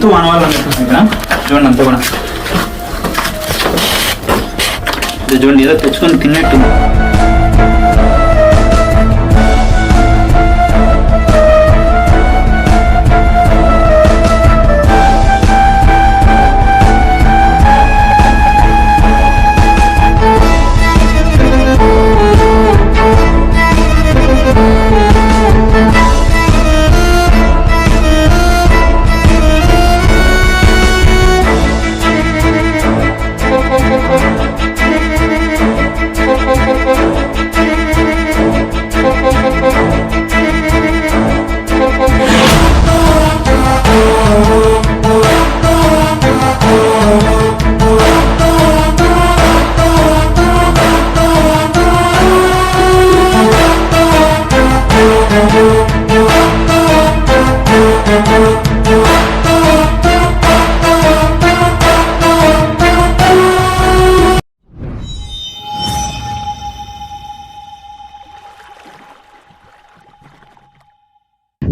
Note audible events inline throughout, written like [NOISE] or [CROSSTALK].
ఏదో జంతువు అనిపిస్తుంది ఇక్కడ చూడండి అంతా కూడా. చూడండి ఏదో తెచ్చుకొని తిన్నట్టు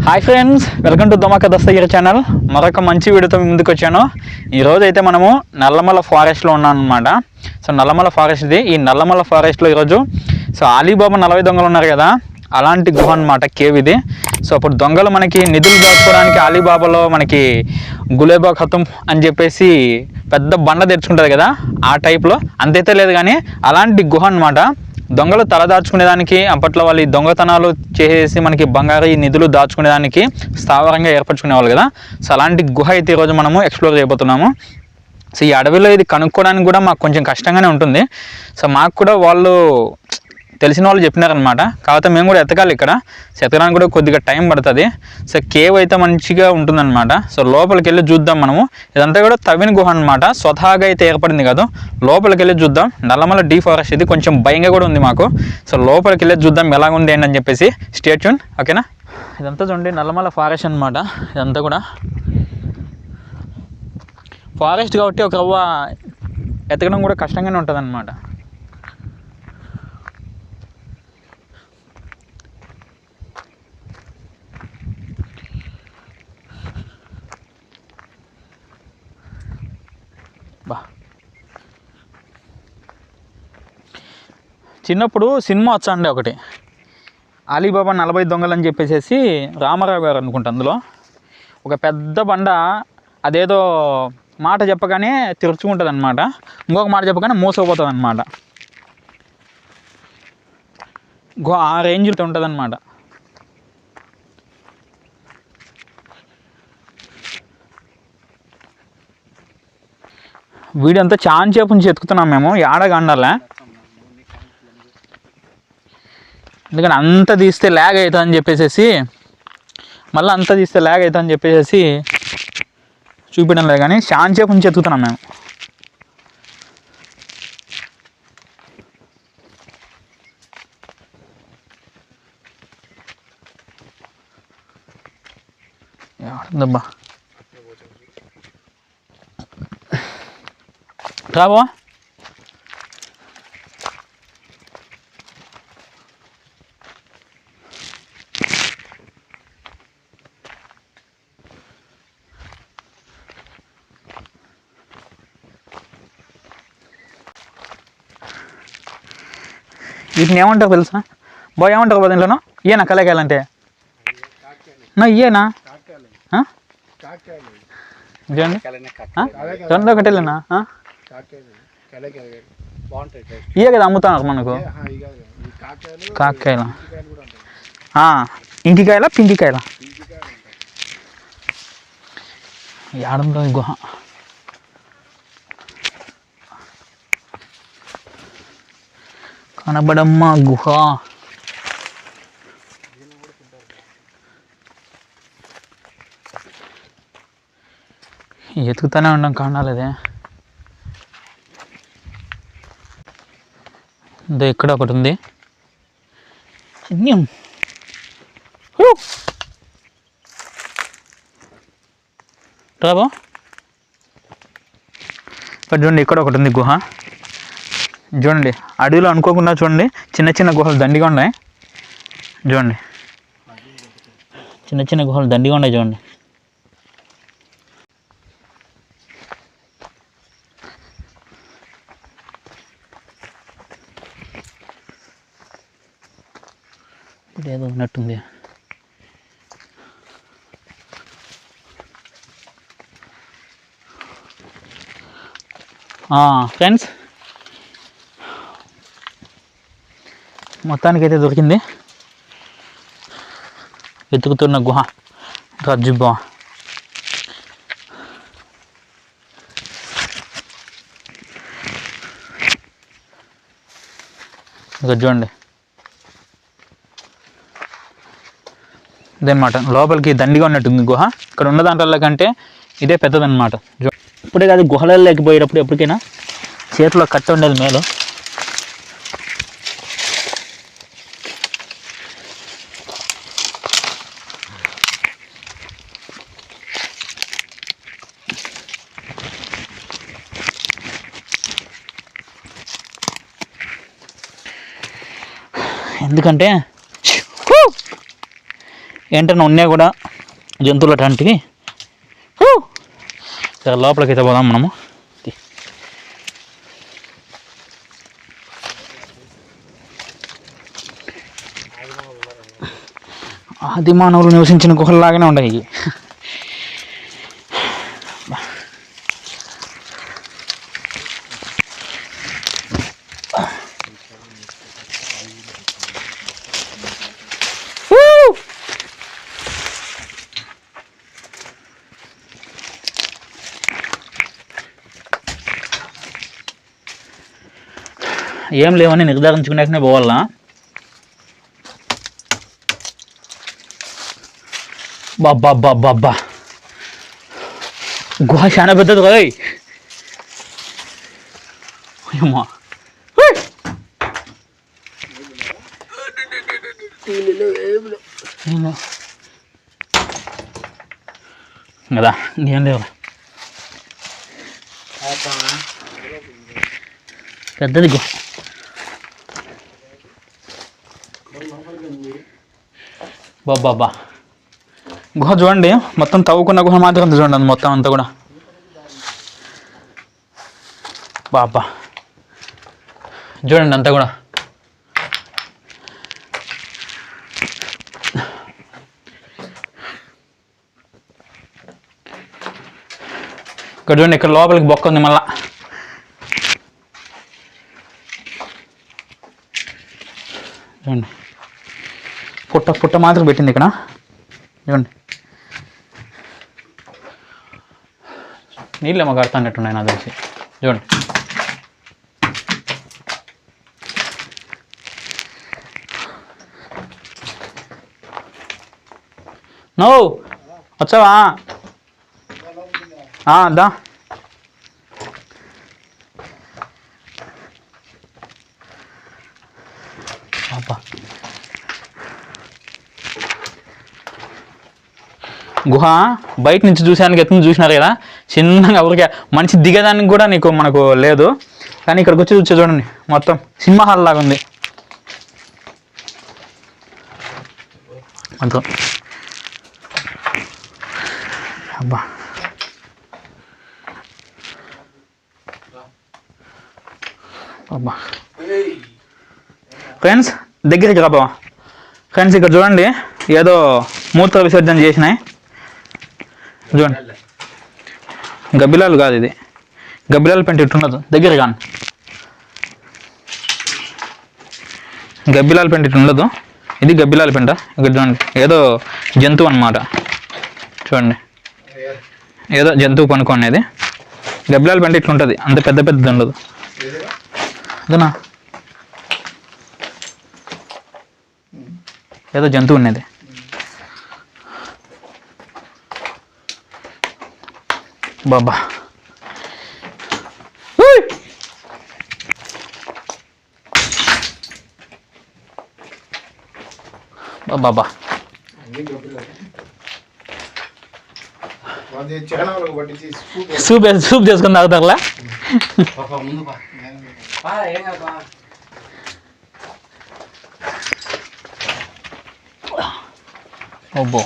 hi friends welcome to Domaka Dastagiri channel మరొక మంచి వీడియోతో ముందుకు వచ్చాను. ఈరోజు అయితే మనము నల్లమల ఫారెస్ట్లో ఉన్నాం అనమాట సో నల్లమల ఫారెస్ట్ ఇది. ఈ నల్లమల ఫారెస్ట్లో ఈరోజు సో అలీబాబా నలభై దొంగలు ఉన్నారు కదా అలాంటి గుహ అనమాట కేవ్ ఇది. సో అప్పుడు దొంగలు మనకి నిధులు దాచుకోవడానికి అలీబాబాలో మనకి గులేబా ఖతం అని చెప్పేసి పెద్ద బండ తెచ్చుకుంటుంది కదా ఆ టైప్లో అంతైతే లేదు కానీ అలాంటి గుహ అనమాట దొంగలు తలదాచుకునేదానికి అప్పట్లో వాళ్ళు ఈ దొంగతనాలు చేసేసి మనకి బంగారు నిధులు దాచుకునేదానికి స్థావరంగా ఏర్పరచుకునేవాళ్ళు కదా. సో అలాంటి గుహ అయితే ఈరోజు మనము ఎక్స్ప్లోర్ చేయబోతున్నాము. సో ఈ అడవిలో ఇది కనుక్కోవడానికి కూడా మాకు కొంచెం కష్టంగానే ఉంటుంది. సో మాకు కూడా వాళ్ళు తెలిసిన వాళ్ళు చెప్పినారనమాట కాకపోతే మేము కూడా ఎతకాలి ఇక్కడ. ఎతకడానికి కూడా కొద్దిగా టైం పడుతుంది. సో కేవ్ అయితే మంచిగా ఉంటుందన్నమాట. సో లోపలికి వెళ్ళి చూద్దాం మనము. ఇదంతా కూడా తవ్విన గుహ అనమాట స్వతహాగా అయితే ఏర్పడింది కాదు. లోపలికి వెళ్ళి చూద్దాం. నల్లమల డీ ఫారెస్ట్ ఇది కొంచెం భయంగా కూడా ఉంది మాకు. సో లోపలికి వెళ్ళి చూద్దాం ఎలా ఉంది ఏంటని చెప్పేసి. స్టేట్యూన్ ఓకేనా ఇదంతా చూడండి నల్లమల ఫారెస్ట్ అనమాట ఇదంతా కూడా. ఫారెస్ట్ కాబట్టి ఒక ఎతకడం కూడా కష్టంగానే ఉంటుంది అనమాట బా. చిన్నప్పుడు సినిమా వచ్చండి ఒకటి. అలీబాబా నలభై దొంగలు అని చెప్పేసి రామారావు గారు అనుకుంటా అందులో. ఒక పెద్ద బండ అదేదో మాట చెప్పగానే తెరుచుకుంటుంది అనమాట ఇంకొక మాట చెప్పగానే మోసపోతుంది అనమాట ఆ రేంజ్తో ఉంటుంది అనమాట వీడంతా అంతా చాలా సేపు నుంచి ఎత్తుకుతున్నాం మేము ఏడగండాలే ఎందుకంటే అంత తీస్తే ల్యాగ్ అవుతుంది అని చెప్పేసి మళ్ళీ అంత తీస్తే ల్యాగ్ అవుతుంది అని చెప్పేసి చూపించడం లేదు కానీ చాలా సేపు నుంచి ఎత్తుకుతున్నాం మేము. దబ్బా రాబా వీటిని ఏమంటారు తెలుసా? బాయ్ ఏమంటారు బాబు దీంట్లోనో? ఇయేనా కలకాయలంటే నా ఇయేనా ఆ? చూడండి ఆ? ఇయే కదా అమ్ముతున్నారు మనకు? కాకాయల ఇంటికాయల పింకికాయల యాడంలో గుహ. కనబడమ్మ గుహ. ఎతుకుతానే ఉండం కాణాలదే ఇదో ఇక్కడ ఒకటి ఉంది. న్యం. హూ. రాబా. చూడండి ఇక్కడ ఒకటి ఉంది గుహ. చూడండి అడవిలో అనుకోకుండా చూడండి చిన్న చిన్న గుహలు దండిగా ఉన్నాయి. చూడండి. చిన్న చిన్న గుహలు దండిగా ఉన్నాయి చూడండి. ఇదేదో ఉన్నట్టుంది ఫ్రెండ్స్ మొత్తానికైతే దొరికింది. వెతుకుతున్న గుహ రజ్జుబ్బా ఇక చూడండి. ఇదన్నమాట. లోపలికి దండిగా ఉన్నట్టుంది గుహ. ఇక్కడ ఉన్న దాంట్లో కంటే ఇదే పెద్దదన్నమాట. ఇప్పుడే కాదు గుహలలో లేకపోయేటప్పుడు ఎప్పటికైనా చేతిలో కట్ట ఉండేది మేలు. ఎందుకంటే ఏంటన్నా ఉన్నాయి కూడా జంతువులు అటువంటివి లోపలికైతే లోపలికి అయితే పోదాం మనము. తి. ఆది మానవులు నివసించిన గుహల్లాగానే ఉన్నాయి ఇవి. హూ! ఏం లేవని నిర్ధారించుకున్నాకనే పోవాలా? బాబ్బా బాబ్బా అబ్బా గుహ చాలా పెద్దది కదా. అమ్మా కదా ఇంకేం లేవు పెద్దది గుహ. బాబ్బా గుహ చూడండి. మొత్తం తవ్వుకున్న గుహ మాత్రం చూడండి మొత్తం అంతా కూడా. బాబా చూడండి అంతా కూడా. ఇక్కడ చూడండి ఇక్కడ లోపలికి బొక్క ఉంది మళ్ళీ. చూడండి పుట్ట పుట్ట మాత్రం పెట్టింది ఇక్కడ. చూడండి నీళ్ళేమో కడతానట్టున్నాయి నా తెలిసి. చూడండి నో వచ్చావా? దా. అబ్బా. గుహ బయట నుంచి చూసానికి ఎత్తున చూసినారు కదా? చిన్నగా ఊరికే మనిషి దిగడానికి కూడా నీకు మనకు లేదు. కానీ ఇక్కడికి వచ్చి చూసి చూడండి మొత్తం సినిమా హాల్ లాగా ఉంది. మొత్తం అబ్బా. అబ్బా. ఫ్రెండ్స్ దగ్గరికి రాబా ఫ్రెండ్స్ ఇక్కడ చూడండి ఏదో మూత్ర విసర్జన చేసినాయి. చూడండి. గబ్బిలాలు కాదు ఇది. గబ్బిలాలు పెంట ఇట్టున్నది. దగ్గర కాను. గబ్బిలాల పెంట ఇటు ఉండదు ఇది గబ్బిలాల పెంట. ఇక్కడ చూడండి ఏదో జంతువు అన్నమాట. చూడండి. ఏదో జంతువు పనుకునేది గబ్బిలాల పెంట ఇట్లుంటుంది. అంత పెద్ద పెద్దది ఉండదు. అదేనా? ఏదో జంతువు ఉన్నది బాబా ఉయ్! బాబా అది చరణాలకు పట్టించి స్కూప్ సూప్ వేసి- సూప్ చేసుకుని తాగుతారులా ఓబ్బో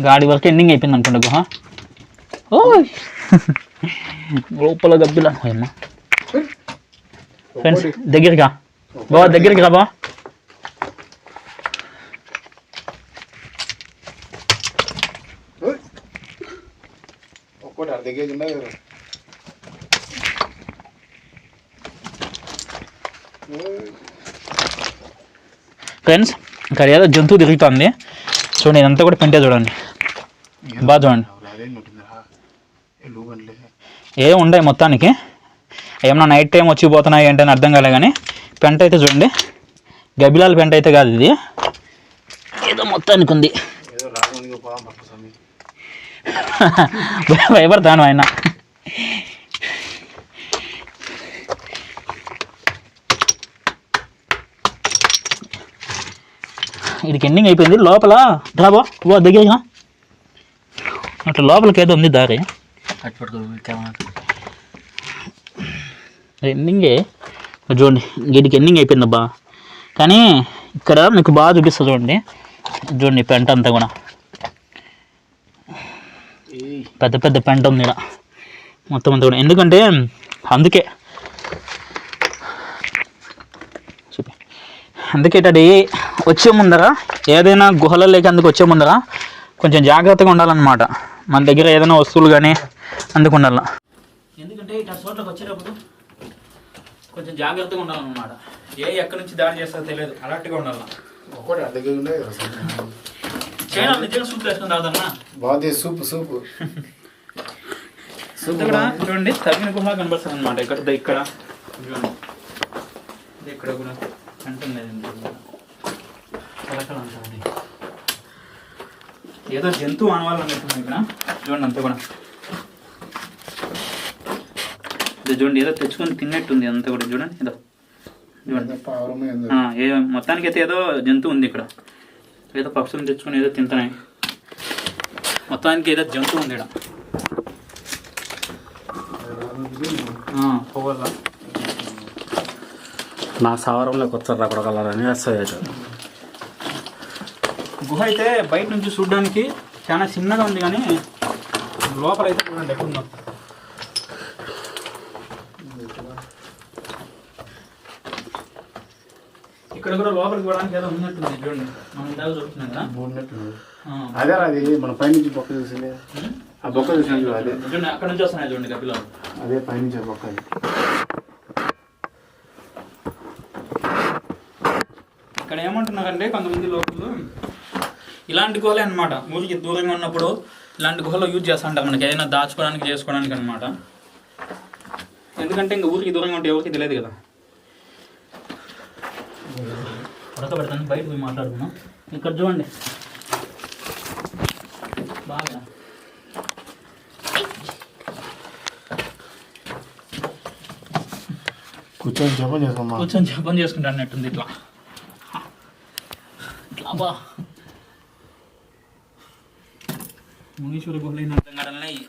గాడి వరకు ఎండింగ్ అయిపోయింది అనుకుంటా గుహ. ఓ లోపల గబ్బిలా. ఏమ్మా ఫ్రెండ్స్ దగ్గరికి రా. దగ్గరికి రా ఫ్రెండ్స్ ఇక్కడ ఏదో జంతువు తిరుగుతుంది. చూడండి ఇదంతా కూడా పెంటే చూడండి. బాగా చూడండి. ఏ లూగన్లే ఏ ఉండే మొత్తానికి. ఏమన్నా నైట్ టైం వచ్చి పోతున్నాయి ఏంటని అర్థం కాలే కానీ పెంట అయితే చూడండి. గబిలాల పెంట అయితే కాదు ఇది. ఏదో మొత్తానికి ఉంది. [LAUGHS] భయపడతాను ఆయన. ఇది ఎండింగ్ అయిపోయింది. లోపల డ్రాబో ఓ దగ్గరగా అట్లా లోపలికి ఏదో ఉంది దారి. ఎండింగే చూడండి. వీటికి ఎండింగ్ అయిపోయింది అబ్బా. కానీ ఇక్కడ మీకు బాగా చూపిస్తా చూడండి. చూడండి పెంట అంతా కూడా. పెద్ద పెద్ద పెంట ఉంది ఇక్కడ. మొత్తం అంతా కూడా. ఎందుకంటే అందుకే అందుకే ఇటది వచ్చే ముందర ఏదైనా గుహలలోకి అందుకు వచ్చే ముందర కొంచెం జాగ్రత్తగా ఉండాలన్నమాట. మన దగ్గర ఏదైనా వస్తువులు కానీ అందుకు ఉండాల. ఎందుకంటే ఇట్లా చోట్లకి వచ్చేటప్పుడు కొంచెం జాగ్రత్తగా ఉండాలన్నమాట. ఏ ఎక్కడి నుంచి దాడి చేస్తారో తెలియదు. అలర్ట్గా ఉండాలి. ఒకటి దగ్గరకుండా చైనా నిజంగా సూప్ వేసుకుని తాగుతామా బాగుంది సూప్ సూప్. అంతా కూడా చూడండి తగిన గుహ కనబడుతుంది అనమాట ఇక్కడ ఇక్కడ. చూడండి. ఇక్కడ కూడా అంటుంది ఏదో జంతువు అనవాలని అనుకుంటున్నాను ఇక్కడ. చూడండి అంతా కూడా. ఇది చూడండి ఏదో తెచ్చుకొని తిన్నట్టుంది అంతా కూడా. చూడండి ఏదో. చూడండి. ఏ మొత్తానికి అయితే ఏదో జంతువు ఉంది ఇక్కడ. ఏదో పక్షులను తెచ్చుకొని ఏదో తింటున్నాయి. మొత్తానికి ఏదో జంతువు ఉంది ఇక్కడ. పోవాలా నా సావరంలోకి వచ్చారు కొడగలరని వస్తాయి గుహ అయితే బయట నుంచి చూడడానికి చాలా చిన్నగా ఉంది కానీ లోపల అయితే చూడండి ఎక్కడుందో ఇక్కడ కూడా లోపలికి పోవడానికి ఏదో ఉన్నట్టుంది చూడండి. మనం ఇందాక చూస్తున్నాం కదా. అదే అది మన పైనుంచి బొక్క చూసింది. ఆ బొక్క చూసిన చూడు అదే. చూడండి అక్కడ నుంచి వస్తున్నాయి చూడండి కపిలో అదే పైనుంచి బొక్క ఏమంటున్నారంటే కొంతమంది లోకల్ ఇలాంటి గుహలే అనమాట ఊరికి దూరంగా ఉన్నప్పుడు ఇలాంటి గుహలు యూజ్ చేస్తూ మనకి ఏదైనా దాచుకోవడానికి చేసుకోవడానికి అనమాట ఎందుకంటే ఇంకా ఊరికి దూరంగా ఉంటే ఎవరికి తెలియదు కదా. ఉడక పెడతాను బయట పోయి మాట్లాడుకున్నాం ఇక్కడ చూడండి. బాగా. కూర్చొని జపం చేసుకోమ్మా కూర్చొని జపం చేసుకుంటా అన్నట్టుంది ఇట్లా. ఇట్లా బా మునీశ్వర గుహలైన అర్థం కావడంలే ఈ-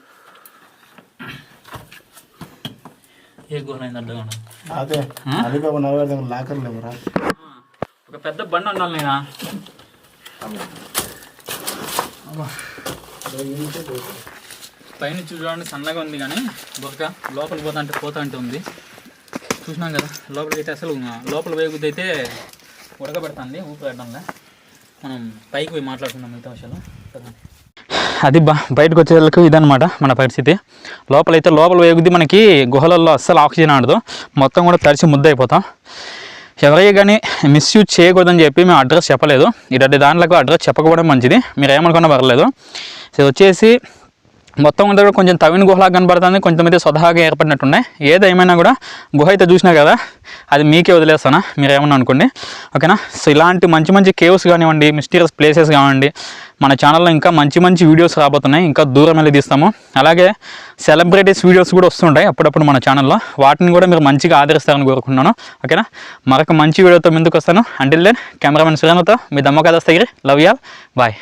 ఏ గుహలైంది అర్థం కావడం అదే అలీబాబా నలభై లాకర్ లేవురా ఒక పెద్ద బండి ఉండాలి నేను? పైనుంచి చూడండి సన్నగా ఉంది కానీ బొక్క లోపల పోతా అంటే పోతా అంటే ఉంది. చూసినాం కదా లోపలికి అయితే అసలు లోపల వేగుద్ది అయితే ఉడకబెడుతుంది ఊపి పెట్టడంలే మనం పైకి పోయి మాట్లాడుకుందాం మిగతా విషయాలు. అది బా బయటకు వచ్చేందుకు ఇదనమాట మన పరిస్థితి. లోపలైతే లోపల వేగుద్ది మనకి గుహలలో అస్సలు ఆక్సిజన్ ఆడదు. మొత్తం కూడా తడిచి ముద్దయిపోతాం. ఎవరైనా కానీ మిస్యూజ్ చేయకూడదని చెప్పి మేము అడ్రస్ చెప్పలేదు. ఇలాంటి దాంట్లో అడ్రస్ చెప్పకపోవడం మంచిది. మీరు ఏమనుకున్నా పర్లేదు. సో వచ్చేసి మొత్తం అంతా కూడా కొంచెం తవిన గుహలాగా కనబడుతుంది కొంచెం స్వతహాగా ఏర్పడినట్టున్నాయి. ఏదేమైనా కూడా గుహ అయితే చూసినా కదా అది మీకే వదిలేస్తానా? మీరు ఏమన్నా అనుకోండి. ఓకేనా? సో ఇలాంటి మంచి మంచి కేవ్స్ కానివ్వండి మిస్టీరియస్ ప్లేసెస్ కానివ్వండి మన ఛానల్లో ఇంకా మంచి మంచి వీడియోస్ రాబోతున్నాయి. ఇంకా దూరం వెళ్ళి తీస్తాము. అలాగే సెలబ్రిటీస్ వీడియోస్ కూడా వస్తుంటాయి అప్పుడప్పుడు మన ఛానల్లో వాటిని కూడా మీరు మంచిగా ఆదరిస్తారని కోరుకుంటున్నాను. ఓకేనా? మరొక మంచి వీడియోతో ముందుకు వస్తాను. అంటిల్ దెన్ కెమెరామెన్ శ్రీరామ్తో మీ దమ్మకాదస్తగిరి. Love y'all bye